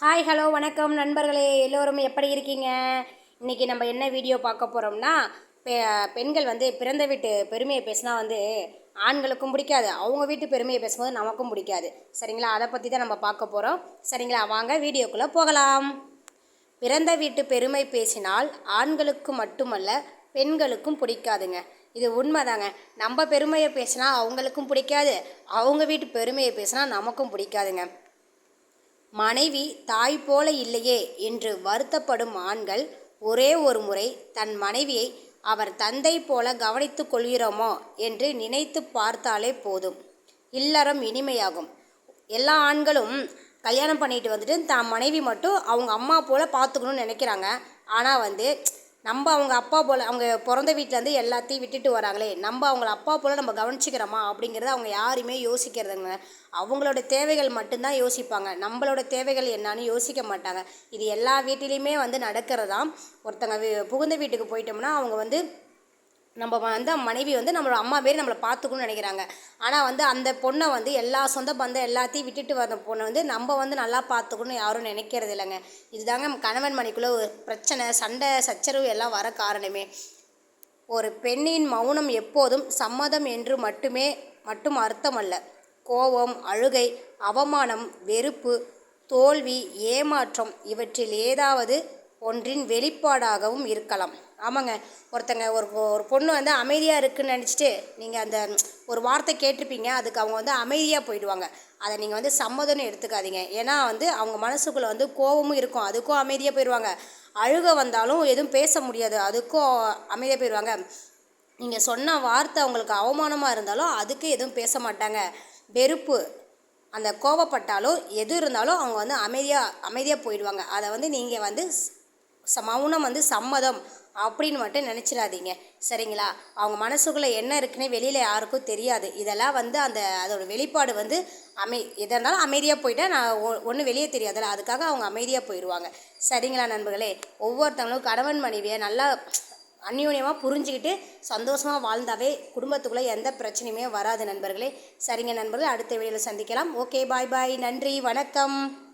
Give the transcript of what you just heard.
Hi hello வணக்கம் நண்பர்களே. எல்லோரும் எப்படி இருக்கீங்க? இன்றைக்கி நம்ம என்ன வீடியோ பார்க்க போகிறோம்னா பெ பெண்கள் வந்து பிறந்த வீட்டு பெருமையை பேசினா வந்து ஆண்களுக்கும் பிடிக்காது. அவங்க வீட்டு பெருமையை பேசும்போது நமக்கும் பிடிக்காது. சரிங்களா? அதை பற்றி தான் நம்ம பார்க்க போகிறோம் சரிங்களா? வாங்க வீடியோக்குள்ளே போகலாம். பிறந்த வீட்டு பெருமை பேசினால் ஆண்களுக்கு மட்டுமல்ல பெண்களுக்கும் பிடிக்காதுங்க. இது உண்மைதாங்க. நம்ம பெருமையை பேசினா அவங்களுக்கும் பிடிக்காது. அவங்க வீட்டு பெருமையை பேசினா நமக்கும் பிடிக்காதுங்க. மனைவி தாய் போல இல்லையே என்று வருத்தப்படும் ஆண்கள் ஒரே ஒரு முறை தன் மனைவியை அவர் தந்தை போல கவனித்து கொள்கிறோமோ என்று நினைத்து பார்த்தாலே போதும். இல்லறம் இனிமையாகும். எல்லா ஆண்களும் கல்யாணம் பண்ணிட்டு வந்துட்டு தான் மனைவி மட்டும் அவங்க அம்மா போல் பார்த்துக்கணும்னு நினைக்கிறாங்க. ஆனால் வந்து நம்ம அவங்க அப்பா போல் அவங்க பிறந்த வீட்டிலேருந்து எல்லாத்தையும் விட்டுட்டு வராங்களே நம்ம அவங்கள அப்பா போல் நம்ம கவனிச்சிக்கிறோமா அப்படிங்கிறத அவங்க யாருமே யோசிக்கிறதுங்க அவங்களோட தேவைகள் மட்டும்தான் யோசிப்பாங்க. நம்மளோட தேவைகள் என்னன்னு யோசிக்க மாட்டாங்க. இது எல்லா வீட்டிலையுமே வந்து நடக்கிறதாம். ஒருத்தங்க புகுந்த வீட்டுக்கு போயிட்டோம்னா அவங்க வந்து நம்ம வந்து மனைவி வந்து நம்மளோட அம்மா பேர் நம்மளை பார்த்துக்கணும்னு நினைக்கிறாங்க. ஆனால் வந்து அந்த பொண்ணை வந்து எல்லா சொந்த பந்தம் எல்லாத்தையும் விட்டுட்டு வந்த பொண்ணை வந்து நம்ம வந்து நல்லா பார்த்துக்கணும்னு யாரும் நினைக்கிறது இல்லைங்க. இதுதாங்க கணவன் மனைக்குள்ளே ஒரு பிரச்சனை சண்டை சச்சரவு எல்லாம் வர காரணமே. ஒரு பெண்ணின் மௌனம் எப்போதும் சம்மதம் என்று மட்டுமே மட்டும் அர்த்தமல்ல. கோபம் அழுகை அவமானம் வெறுப்பு தோல்வி ஏமாற்றம் இவற்றில் ஏதாவது ஒன்றின் வெளிப்பாடாகவும் இருக்கலாம். ஆமாங்க. ஒருத்தங்க ஒரு ஒரு பொண்ணு வந்து அமைதியாக இருக்குன்னு நினச்சிட்டு நீங்கள் அந்த ஒரு வார்த்தை கேட்டிருப்பீங்க அதுக்கு அவங்க வந்து அமைதியாக போயிடுவாங்க. அதை நீங்கள் வந்து சம்மதம்னு எடுத்துக்காதீங்க. ஏன்னா வந்து அவங்க மனசுக்குள்ளே வந்து கோபமும் இருக்கும். அதுக்கும் அமைதியாக போயிடுவாங்க. அழுக வந்தாலும் எதுவும் பேச முடியாது. அதுக்கும் அமைதியாக போயிடுவாங்க. நீங்கள் சொன்ன வார்த்தை அவங்களுக்கு அவமானமாக இருந்தாலும் அதுக்கு எதுவும் பேச மாட்டாங்க. வெறுப்பு. அந்த கோவப்பட்டாலும் எது இருந்தாலும் அவங்க வந்து அமைதியாக அமைதியாக போயிடுவாங்க. அதை வந்து நீங்கள் வந்து மௌனம் வந்து சம்மதம் அப்படின்னு மட்டும் நினச்சிடாதீங்க. சரிங்களா? அவங்க மனசுக்குள்ளே என்ன இருக்குன்னே வெளியில் யாருக்கும் தெரியாது. இதெல்லாம் வந்து அந்த அதோட வெளிப்பாடு வந்து அமை எதாக இருந்தாலும் அமைதியாக போயிட்டால் நான் ஒன்றும் வெளியே தெரியாதுல்ல. அதுக்காக அவங்க அமைதியாக போயிடுவாங்க சரிங்களா நண்பர்களே? ஒவ்வொருத்தவங்களும் கணவன் மனைவியை நல்லா அந்யோன்யமாக புரிஞ்சுக்கிட்டு சந்தோஷமாக வாழ்ந்தாவே குடும்பத்துக்குள்ளே எந்த பிரச்சனையுமே வராது நண்பர்களே. சரிங்க நண்பர்களே அடுத்த வீடியோவில் சந்திக்கலாம். Okay bye bye. நன்றி வணக்கம்.